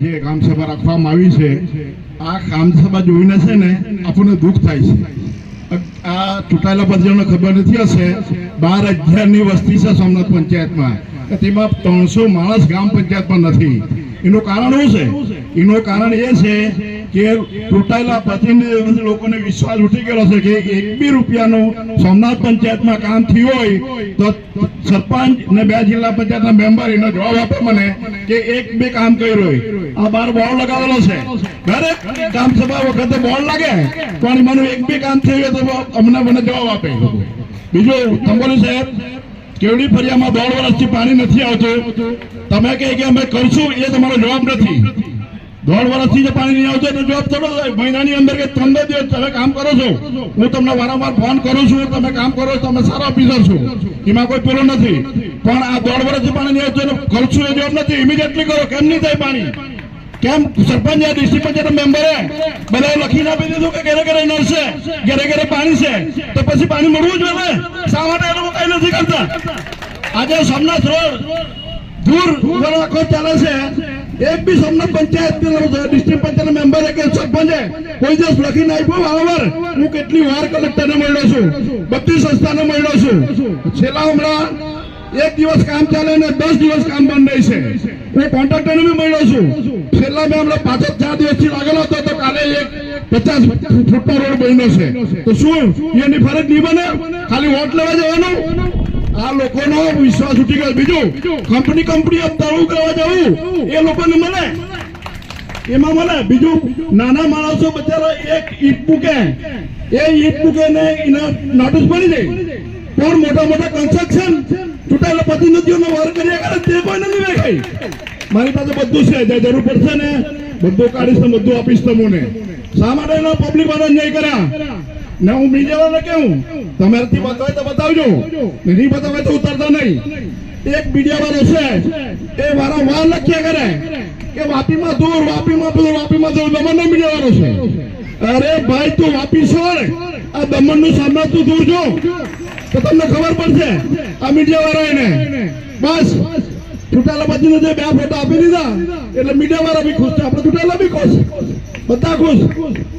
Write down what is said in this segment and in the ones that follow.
જે ગ્રામસભા રાખવામાં આવી છે, આ ગ્રામસભા જોઈને છે ને આપણને દુઃખ થાય છે. આ ચૂંટાયેલા પદવીઓને ખબર નથી હશે, બાર હજારની વસ્તી છે સોમનાથ પંચાયતમાં. તેમાં ત્રણસો માણસ ગ્રામ પંચાયતમાં નથી. એનું કારણ શું છે? એનું કારણ એ છે કે તૂટેલા પ્રતિનિધિ લોકોને વિશ્વાસ ઉઠી ગયેલો છે કે એક બી રૂપિયાનું સોમનાથ પંચાયતમાં કામ થયું હોય તો સરપંચ ને બે જિલ્લા પંચાયતના મેમ્બર એનો જવાબ આપે મને કે એક બે કામ કર્યું હોય. આ બાર બોર્ડ લગાવેલો છે. દરેક કામ સભા વખતે બોર્ડ લાગે, પણ મને એક બે કામ થયું હોય તો અમને મને જવાબ આપે. બીજું, તંબોલી સાહેબ, કેવડી ફરિયામાં દોઢ વર્ષથી પાણી નથી આવતું. તમે કહે કે અમે કરશું એ તમારો જવાબ નથી. દોઢ વર્ષથી જે પાણી નહીં આવતું જવાબ થોડો. મહિનાની અંદર કે પંદર દિવસ તમે કામ કરો છો. હું તમને વારંવાર ફોન કરું છું, તમે કામ કરો છો, તમે સારા ઓફિસર છો. એમાં કોઈ પેલો નથી. પણ આ દોઢ વર્ષથી પાણી નહીં આવતું કરશું એ જવાબ નથી. ઇમિડિયેટલી કરો. કેમ નહીં થાય પાણી? કેમ સરપંચ ડિસ્ટ્રિક્ટ પંચાયત મેમ્બરે બધા લખીને આપી દીધું કે ઘરે ઘરે નળ છે, ઘરે ઘરે પાણી છે. તો પછી પાણી મળવું જોઈએ શા માટે એ લોકો કઈ નથી કરતા? આજે સોમનાથ રોડ દૂર ઉપર આખો ચાલે છે. એક બી સોમનાથ પંચાયત ડિસ્ટ્રિક્ટ પંચાયત મેમ્બર કે સરપંચે કોઈ દિવસ લખીને આપ્યું બરાબર હું કેટલી વાર કલેક્ટરને મળ્યો છું? બધી સંસ્થાને મળ્યો છું. છેલ્લા હમણાં એક દિવસ કામ ચાલે ને દસ દિવસ કામ બંધ રહી છે. હું કોન્ટ્રાક્ટરને બી મળ્યો છું. છેલ્લા મેં હમણાં પાંચ જ ચાર દિવસથી લાગેલો હતો, તો કાલે એક પચાસ ફૂટનો રોડ બન્યો છે. તો શું? એની ફરજ નહીં બને? ખાલી વોટ લેવા જવાનું? આ લોકોનો વિશ્વાસ ઉઠી ગયો. બીજું કંપની કંપની અપતાળું કરવા જવું એ લોકોને મળે. એમાં મને બીજું, નાના માણસો બચારા એક ઈટ મૂકે. એ ઈટ મૂકે ને એના નોટિસ પડી જાય. પણ મોટા મોટા કન્સ્ટ્રક્શન ચૂંટાયેલા પ્રતિનિધિઓનો વાર કર્યા કરે તે પણ નહીં દેખાય. મારી પાસે બધું છે. જે જરૂર પડશે ને, બધું કાઢીશ બધું આપીશ તમને. શા માટે પબ્લિક વાળા નહીં કર્યા? ને હું મીડિયા કહું તમારાથી બતાવે તો બતાવજો. નહીં બતાવે તો ઉતરતા નહીં. એક મીડિયા વાળો છે. એ વારંવાર લખ્યા કરે કે વાપીમાં દૂર વાપીમાં દૂર વાપીમાં દૂર દમણનો મીડિયા વાળો છે. અરે ભાઈ, તું વાપી છોડ. આ દમણનું સામે તું દૂર જો. તો તમને ખબર પડશે, આ મીડિયા વાળાને બસ. ચૂંટાલા પછીનો જે બે ફોટો આપી દીધા, એટલે મીડિયા વાળા બી ખુશ છે. આપણે ચૂંટાલા બી ખુશ. બધા ખુશ.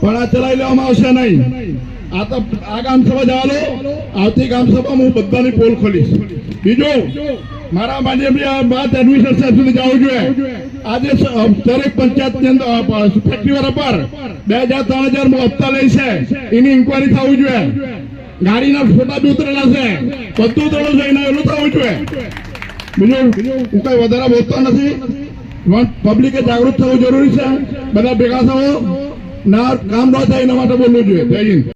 આ ચલાવી લેવામાં આવશે નહીં. આ તો આ ગામ સભા જવાનો. આવતી ગામ સભામાં હું બધાની પોલ ખોલીશ. બીજું, મારા માન્ય બાદ એડમિશન સાહેબ સુધી જવું જોઈએ. આજે દરેક પંચાયતની અંદર ફેક્ટરી વાળા પર બે હજાર, ત્રણ હજાર હપ્તા લે છે. એની ઇન્કવાયરી થવું જોઈએ. ગાડીના ફોટા બી ઉતરેલા છે. બધું ઉતરેલું છે, એના એનું થવું જોઈએ. બીજું, હું કઈ વધારે બોલતો નથી. પબ્લિકે જાગૃત થવું જરૂરી છે. બધા ભેગા થવો ના, કામ ન થાય એના માટે બોલવું જોઈએ. જય હિન્દ.